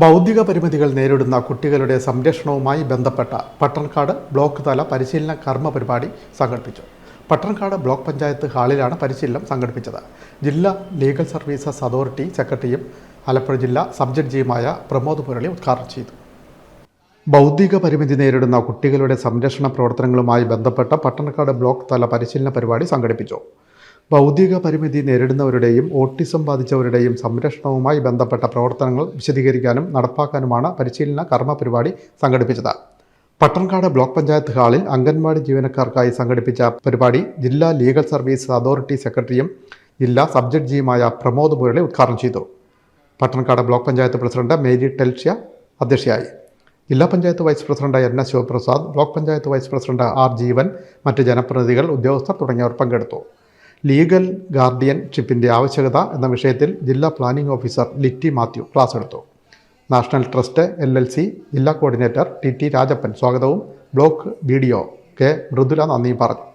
ബൗദ്ധിക പരിമിതികൾ നേരിടുന്ന കുട്ടികളുടെ സംരക്ഷണവുമായി ബന്ധപ്പെട്ട പട്ടണക്കാട് ബ്ലോക്ക് തല പരിശീലന കർമ്മ പരിപാടി സംഘടിപ്പിച്ചു. പട്ടണക്കാട് ബ്ലോക്ക് പഞ്ചായത്ത് ഹാളിലാണ് പരിശീലനം സംഘടിപ്പിച്ചത്. ജില്ലാ ലീഗൽ സർവീസസ് അതോറിറ്റി സെക്രട്ടറിയും ആലപ്പുഴ ജില്ലാ സബ് ജഡ്ജിയുമായ പ്രമോദ് മുരളി ഉദ്ഘാടനം ചെയ്തു. ബൗദ്ധിക പരിമിതി നേരിടുന്ന കുട്ടികളുടെ സംരക്ഷണ പ്രവർത്തനങ്ങളുമായി ബന്ധപ്പെട്ട പട്ടണക്കാട് ബ്ലോക്ക് തല പരിശീലന പരിപാടി സംഘടിപ്പിച്ചു. ബൗദ്ധിക പരിമിതി നേരിടുന്നവരുടെയും ഓട്ടിസം ബാധിച്ചവരുടെയും സംരക്ഷണവുമായി ബന്ധപ്പെട്ട പ്രവർത്തനങ്ങൾ വിശദീകരിക്കാനും നടപ്പാക്കാനുമാണ് പരിശീലന കർമ്മ പരിപാടി സംഘടിപ്പിച്ചത്. പട്ടൺകാട് ബ്ലോക്ക് പഞ്ചായത്ത് ഹാളിൽ അംഗൻവാടി ജീവനക്കാർക്കായി സംഘടിപ്പിച്ച പരിപാടി ജില്ലാ ലീഗൽ സർവീസ് അതോറിറ്റി സെക്രട്ടറിയും ജില്ലാ സബ് ജഡ്ജിയുമായ പ്രമോദ് മുരളി ഉദ്ഘാടനം ചെയ്തു. Pattanakkad block panchayat president Mary Telshia അധ്യക്ഷയായി. ജില്ലാ panchayat vice president N S Sivaprasad block panchayat vice president R Jeevan മറ്റ് ജനപ്രതിനിധികൾ ഉദ്യോഗസ്ഥർ തുടങ്ങിയവർ പങ്കെടുത്തു. ലീഗൽ ഗാർഡിയൻഷിപ്പിന്റെ ആവശ്യകത എന്ന വിഷയത്തിൽ ജില്ലാ planning officer Litty Mathew class എടുത്തു national trust L L C ജില്ലാ കോർഡിനേറ്റർ ടി ടി രാജപ്പൻ സ്വാഗതവും block B D O K Mridula നന്ദിയും പറഞ്ഞു.